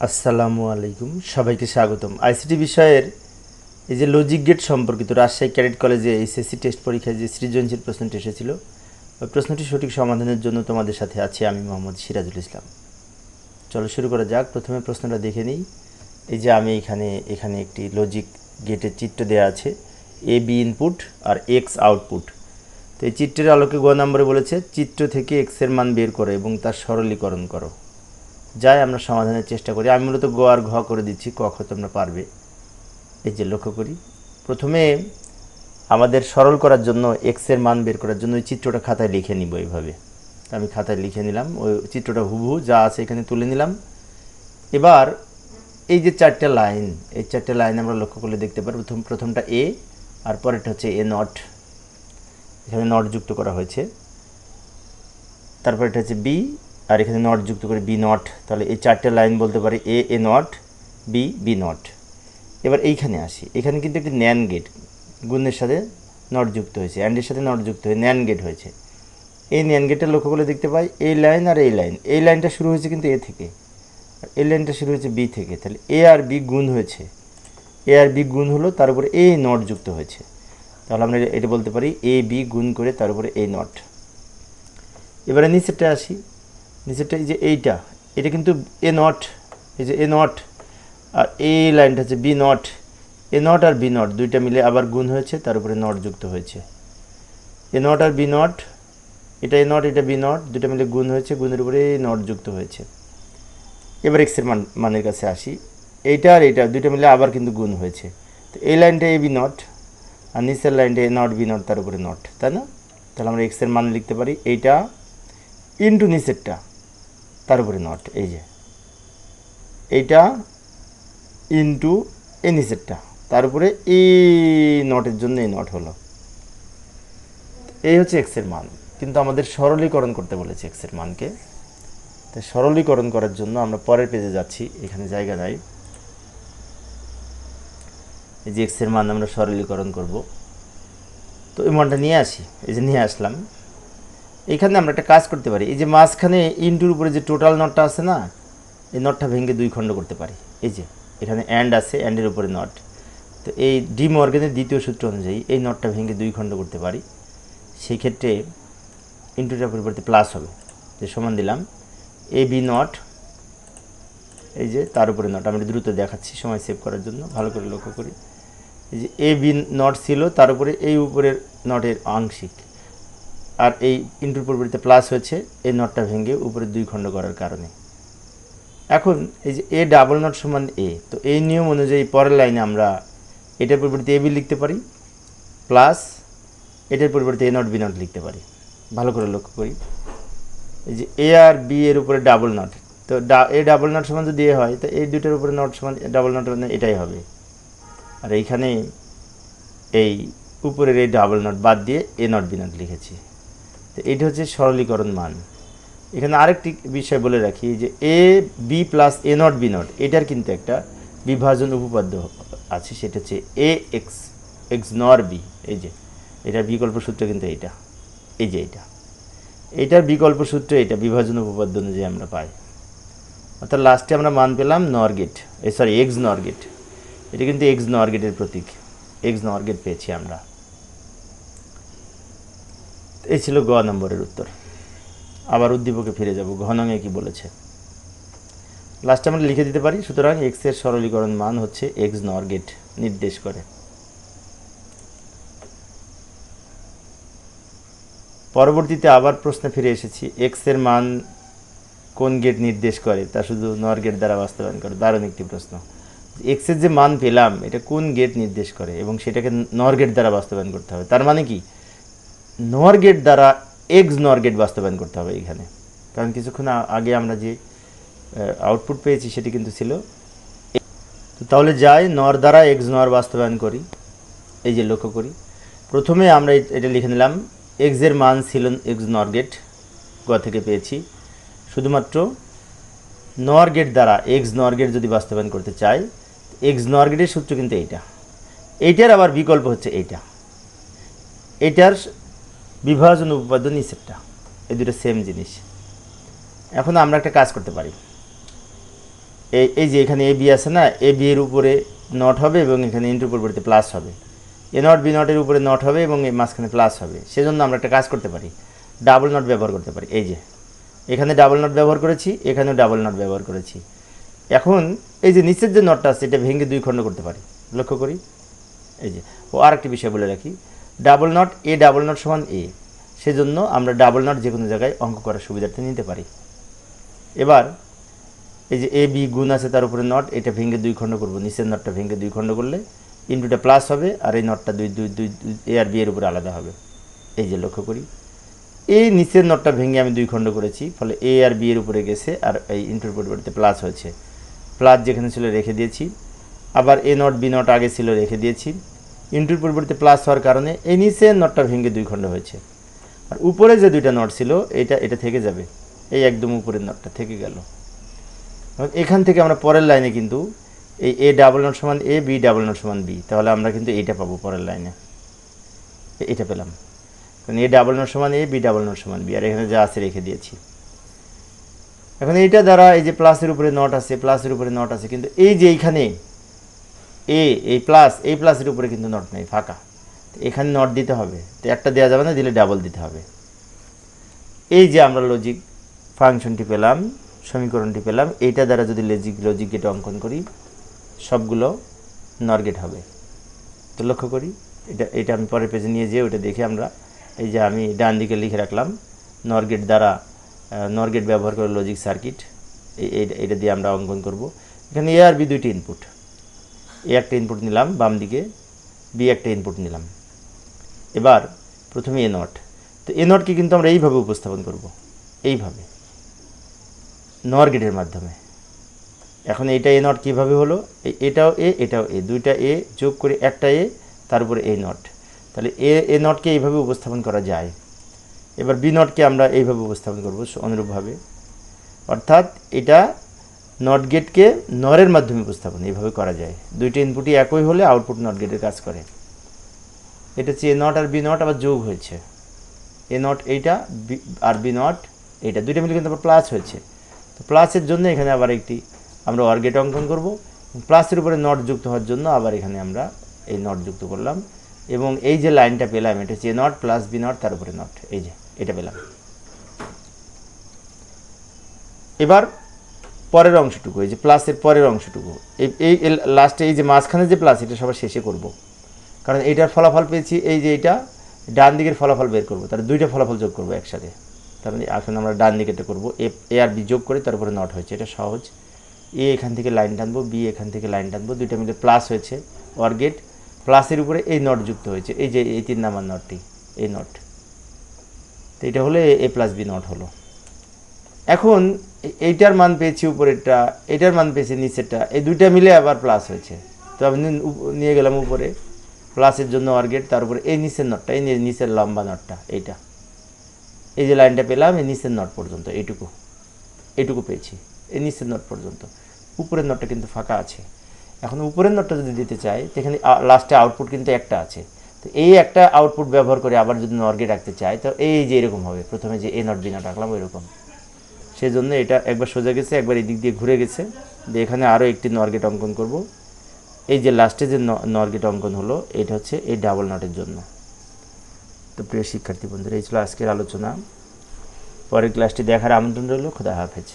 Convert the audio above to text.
আসসালামু আলাইকুম। সবাইকে স্বাগতম। আইসিটি বিষয়ের এই যে লজিক গেট সম্পর্কিত রাজশাহী ক্যাডেট কলেজে এইচএসসি টেস্ট পরীক্ষায় যে সৃজনশীল প্রশ্নটি এসেছিল, ওই প্রশ্নটি সঠিক সমাধানের জন্য তোমাদের সাথে আছি আমি মোহাম্মদ সিরাজুল ইসলাম। চলো শুরু করা যাক। প্রথমে প্রশ্নটা দেখে নিই। এই যে আমি এখানে এখানে একটি লজিক গেটের চিত্র দেওয়া আছে এ বি ইনপুট আর এক্স আউটপুট তো এই চিত্রের আলোকে গ নম্বরে বলেছে, চিত্র থেকে এক্সের মান বের করো এবং তার সরলীকরণ করো। যাই আমরা সমাধানের চেষ্টা করি। আমি মূলত গ আর ঘ করে দিচ্ছি, ক খ তোমরা পারবে। এই যে লক্ষ্য করি। প্রথমে আমাদের সরল করার জন্য এক্সের মান বের করার জন্য ওই চিত্রটা খাতায় লিখে নিব এইভাবে। আমি খাতায় লিখে নিলাম, ওই চিত্রটা হুবহু যা আছে এখানে তুলে নিলাম। এবার এই যে চারটে লাইন, এই চারটে লাইন আমরা লক্ষ্য করলে দেখতে পারি প্রথম, প্রথমটা এ আর পরেরটা হচ্ছে এ নট এখানে নট যুক্ত করা হয়েছে। তারপর এটা হচ্ছে বি আর এখানে নট যুক্ত করে বি নট তাহলে এই চারটে লাইন বলতে পারি A A not B B not এবার এইখানে আসি। এখানে কিন্তু একটি ন্যান গেট গুণের সাথে নট যুক্ত হয়েছে অ্যান্ডের সাথে নট যুক্ত হয়ে ন্যান গেট হয়েছে। এই ন্যান গেটটা লক্ষ্য করলে দেখতে পাই এই লাইন আর এই লাইন এই লাইনটা শুরু হয়েছে কিন্তু এ থেকে। আর এই লাইনটা শুরু হয়েছে বি থেকে। তাহলে এ আর বি গুণ হয়েছে। এ আর বি গুণ হলো, তার উপরে এ নট যুক্ত হয়েছে। তাহলে আমরা এটা বলতে পারি এ বি গুণ করে তার উপরে এ নট এবারে নিচেরটা আসি। নিচেরটা এই যে এইটা, এটা কিন্তু এ নট এই যে এ নট আর এই লাইনটা হচ্ছে বি নট এ নট আর বি নট দুইটা মিলে আবার গুণ হয়েছে, তার উপরে নট যুক্ত হয়েছে। এ নট আর বি নট এটা এ নট এটা বি নট দুইটা মিলে গুণ হয়েছে, গুণের উপরে নট যুক্ত হয়েছে। এবার এক্সের মান, মানের কাছে আসি। এইটা আর এইটা, দুইটা মিলে আবার কিন্তু গুণ হয়েছে। তো এই লাইনটা এ বি নট আর নিচের লাইনটা এ নট বি নট তার উপরে নট তাই না? তাহলে আমরা এক্সের মান লিখতে পারি, এইটা ইন্টু নিচেরটা। তার উপরে নট এই যে। এইটা ইন্টু এই নিচেরটা তার উপরে এই নটের জন্য এই নট হলো। এই হচ্ছে এক্সের মান। কিন্তু আমাদের সরলীকরণ করতে বলেছে এক্সের মানকে। তাই সরলীকরণ করার জন্য আমরা পরের পেজে যাচ্ছি। এখানে জায়গা নাই। এই যে এক্সের মান আমরা সরলীকরণ করব। তো এই মানটা নিয়ে আসি। এই যে নিয়ে আসলাম। এখানে আমরা একটা কাজ করতে পারি। এই যে মাঝখানে ইন্টুর উপরে যে টোটাল নটটা আছে না, এই নটটা ভেঙে দুই খণ্ড করতে পারি। এই যে, এখানে অ্যান্ড আছে অ্যান্ডের উপরে নট। তো এই ডি মর্গেনের দ্বিতীয় সূত্র অনুযায়ী এই নটটা ভেঙে দুই খণ্ড করতে পারি। সেই ক্ষেত্রে ইন্টুটার পরিবর্তে প্লাস হবে। যে সমান দিলাম, এ বি নট, এই যে তার উপরে নট। আমি দ্রুত দেখাচ্ছি, সময় সেভ করার জন্য, ভালো করে লক্ষ্য করি। এই যে এ বি নট ছিল, তার উপরে এই উপরের নটের আংশিক। আর এই ইন্টুর পরিবর্তে প্লাস হয়েছে, এই নটটা ভেঙে উপরে দুই খণ্ড করার কারণে। এখন এই যে এ ডাবল নট সমান এ তো এই নিয়ম অনুযায়ী পরের লাইনে আমরা এটার পরিবর্তে এ বি লিখতে পারি প্লাস এটার পরিবর্তে এ নট বি নট লিখতে পারি। ভালো করে লক্ষ্য করি। এই যে এ আর বি এর উপরে ডাবল নট তো এ ডাবল নট সমান যদি এ হয়, তো এই দুটোর উপরে নট সমান ডাবল নট মানে এটাই হবে। আর এইখানে এই উপরের এই ডাবল নট বাদ দিয়ে এ নট বি নট লিখেছি। তো এইটা হচ্ছে সরলীকরণ মান। এখানে আরেকটি বিষয় বলে রাখি যে A B plus A not B not এটার কিন্তু একটা বিভাজন উপপাদ্য আছে, সেটা হচ্ছে A X X nor B এই যে। এটার বিকল্প সূত্র কিন্তু এইটা, এই যে এইটা। এটার বিকল্প সূত্র এটা বিভাজন উপপাদ্য অনুযায়ী আমরা পাই। অর্থাৎ লাস্টে আমরা মান পেলাম নর গেট এই সরি এক্স নর গেট এটা কিন্তু এক্স নর গেটের প্রতীক এক্স নর গেট পেয়েছি আমরা। এই ছিল গ নম্বরের উত্তর। আবার উদ্দীপকে ফিরে যাব। ঘনঙে কি বলেছে? লাস্টে আমরা লিখে দিতে পারি, সুতরাং এক্সের সরলীকরণ মান হচ্ছে এক্স নর গেট, নির্দেশ করে। পরবর্তীতে আবার প্রশ্নে ফিরে এসেছি এক্সের মান কোন গেট নির্দেশ করে? তা শুধু নর গেট দ্বারা বাস্তবায়ন করে, দারুণ একটি প্রশ্ন। এক্সের যে মান পেলাম, এটা কোন গেট নির্দেশ করে? এবং সেটাকে নর গেট দ্বারা বাস্তবায়ন করতে হবে। তার মানে কি? নর গেট দ্বারা এক্স নর গেট বাস্তবায়ন করতে হবে এখানে। কারণ কিছুক্ষণ আগে আমরা যে আউটপুট পেয়েছি সেটি কিন্তু ছিল তো তাহলে যাই, নর দ্বারা এক্স নর বাস্তবায়ন করি। এই যে লক্ষ্য করি। প্রথমে আমরা এটা লিখে নিলাম এক্সের মান ছিল এক্স নর গেট গ থেকে পেয়েছি। শুধুমাত্র নর গেট দ্বারা এক্স নর গেট যদি বাস্তবায়ন করতে চাই, এক্স নর গেটের সূত্র কিন্তু এইটা। এইটার আবার বিকল্প হচ্ছে এইটা। এটার বিভাজন উপপাদ্য নিচেরটা এই দুটো সেম জিনিস। এখন আমরা একটা কাজ করতে পারি। এই এই যে এখানে এ বি আছে না, এ বি এর উপরে নট হবে এবং এখানে ইন্টুর পরিবর্তে প্লাস হবে। এ নট, বি নটের উপরে নট হবে এবং এই মাঝখানে প্লাস হবে। সেজন্য আমরা একটা কাজ করতে পারি। ডাবল নট ব্যবহার করতে পারি। এই যে, এখানে ডাবল নট ব্যবহার করেছি, এখানেও ডাবল নট ব্যবহার করেছি। এখন এই যে নিচের যে নটটা আছে, এটা ভেঙে দুই খণ্ড করতে পারি। লক্ষ্য করি। এই যে, ও আরেকটি বিষয় বলে রাখি। Double not A double not সমান এ সেজন্য আমরা ডাবল নট যে কোনো জায়গায় অঙ্ক করার সুবিধার্থে নিতে পারি। এবার, এই যে এ বি গুণ আছে তার উপরে নট এটা ভেঙে দুই খণ্ড করব। নিচের নটটা ভেঙে দুই খণ্ড করলে ইন্টুটা প্লাস হবে আর এই নটটা দুই দুই দুই এ আর বি এর উপরে আলাদা হবে। এই যে লক্ষ্য করি। এই নিচের নটটা ভেঙে আমি দুই খণ্ড করেছি, ফলে এ আর বি এর উপরে গেছে আর এই ইন্টুর পরিবর্তে প্লাস হয়েছে। প্লাস যেখানে ছিল রেখে দিয়েছি। আবার এ নট বি নট আগে ছিল রেখে দিয়েছি। ইন্টুর পরিবর্তে প্লাস হওয়ার কারণে এই নিচের নটটা ভেঙে দুই খণ্ড হয়েছে। আর উপরে যে দুইটা নট ছিল, এটা এটা থেকে যাবে। এই একদম উপরের নটটা থেকে গেল। এখান থেকে আমরা পরের লাইনে কিন্তু এই এ ডাবল নট সমান এ, বি ডাবল নট সমান বি, তাহলে আমরা কিন্তু এইটা পাবো পরের লাইনে। এটা পেলাম। কারণ এ ডাবল নট সমান এ, বি ডাবল নট সমান বি, আর এখানে যা আছে রেখে দিয়েছি। এখন এইটা দ্বারা এই যে প্লাসের উপরে নট আছে, প্লাসের উপরে নট আছে, কিন্তু এই যে এইখানে এ এই প্লাস এই প্লাসের উপরে কিন্তু নট নেই, ফাঁকা। এখানে নট দিতে হবে। তো একটা দেওয়া যাবে না, দিলে ডাবল দিতে হবে। এই যে আমরা লজিক ফাংশনটি পেলাম, সমীকরণটি পেলাম এইটা দ্বারা যদি লজিক লজিক গেট অঙ্কন করি, সবগুলো নর গেট হবে। তো লক্ষ্য করি, এটা এটা আমি পরের পেজে নিয়ে যেয়ে ওটা দেখে আমরা, এই যে আমি ডান দিকে লিখে রাখলাম নর গেট দ্বারা নর গেট ব্যবহার করে লজিক সার্কিট এই এটা দিয়ে আমরা অঙ্কন করব। এখানে এ আর বি দুইটি ইনপুট এ একটা ইনপুট নিলাম, বাম দিকে বি একটা ইনপুট নিলাম। এবার প্রথমে এ নট তো এ নটকে কিন্তু আমরা এইভাবে উপস্থাপন করব, এইভাবে নর গেটের মাধ্যমে। এখন এটা এ নট কীভাবে হলো? এটাও এ এটাও এ দুইটা এ যোগ করে একটা এ তার উপরে এ নট তাহলে এ এ নটকে এইভাবে উপস্থাপন করা যায়? এবার বি নটকে আমরা এইভাবে উপস্থাপন করব, অনুরূপভাবে। অর্থাৎ এটা নট গেটকে নরের মাধ্যমে উপস্থাপন, এইভাবে করা যায়। দুইটা ইনপুটই একই হলে আউটপুট নট গেটের কাজ করে। এটা হচ্ছে এ নট আর বি নট আবার যোগ হয়েছে। এ নট এইটা আর বি নট এইটা, দুইটা মিলে কিন্তু আবার প্লাস হয়েছে। তো প্লাসের জন্য এখানে আবার একটি আমরা অর গেট অঙ্কন করব। প্লাসের উপরে নট যুক্ত হওয়ার জন্য আবার এখানে আমরা এই নট যুক্ত করলাম। এবং এই যে লাইনটা পেলাম, এটা হচ্ছে A not plus B not তার উপরে নট এই যে, এটা পেলাম। এবার পরের অংশটুকু, এই যে প্লাসের পরের অংশটুকু। এই এই লাস্টে এই যে মাঝখানে যে প্লাস এটা সবার শেষে করব। কারণ এইটার ফলাফল পেয়েছি, এই যে এটা ডান দিকের ফলাফল বের করব তার দুইটা ফলাফল যোগ করব একসাথে। তার মানে এখন আমরা ডান দিকেটা করব, এ আর বি যোগ করে তারপরে নট হয়েছে, এটা সহজ। এ এখান থেকে লাইন টানবো, বি এখান থেকে লাইন টানবো, দুইটা মিলে প্লাস হয়েছে অর গেট প্লাসের উপরে এই নট যুক্ত হয়েছে, এই যে এই তিন নাম্বার নটটি এই নট তো এটা হলে এ প্লাস বি নট হলো। এখন এইটার মান পেয়েছি উপরেরটা এটার মান পেয়েছি নিচেরটা, এই দুইটা মিলে আবার প্লাস হয়েছে। তো আমি নিয়ে গেলাম উপরে প্লাসের জন্য অর্গেট তার উপরে এই নিচের নটটা এই নিচের লম্বা নটটা এইটা। এই যে লাইনটা পেলাম, এই নিচের নট পর্যন্ত, এইটুকু এইটুকু পেয়েছি, এই নিচের নট পর্যন্ত। উপরের নটটা কিন্তু ফাঁকা আছে। এখন উপরের নটটা যদি দিতে চাই সেখানে লাস্টে আউটপুট কিন্তু একটা আছে। তো এই একটা আউটপুট ব্যবহার করে আবার যদি নর্গে রাখতে চাই, তো এই যে এরকম হবে। প্রথমে যে এ নট বি নট রাখলাম ওইরকম। সেই জন্য এটা একবার সোজা গেছে, একবার এদিক দিয়ে ঘুরে গেছে। দিয়ে এখানে আরও একটি নরগেট অঙ্কন করব। এই যে লাস্টে যে নরগেট অঙ্কন হলো, এটা হচ্ছে এই ডাবল নটের জন্য। তো প্রিয় শিক্ষার্থী বন্ধুরা, এই ছিল আজকের আলোচনা। পরের ক্লাসটি দেখার আমন্ত্রণ রইল, খোদা হাফেজ।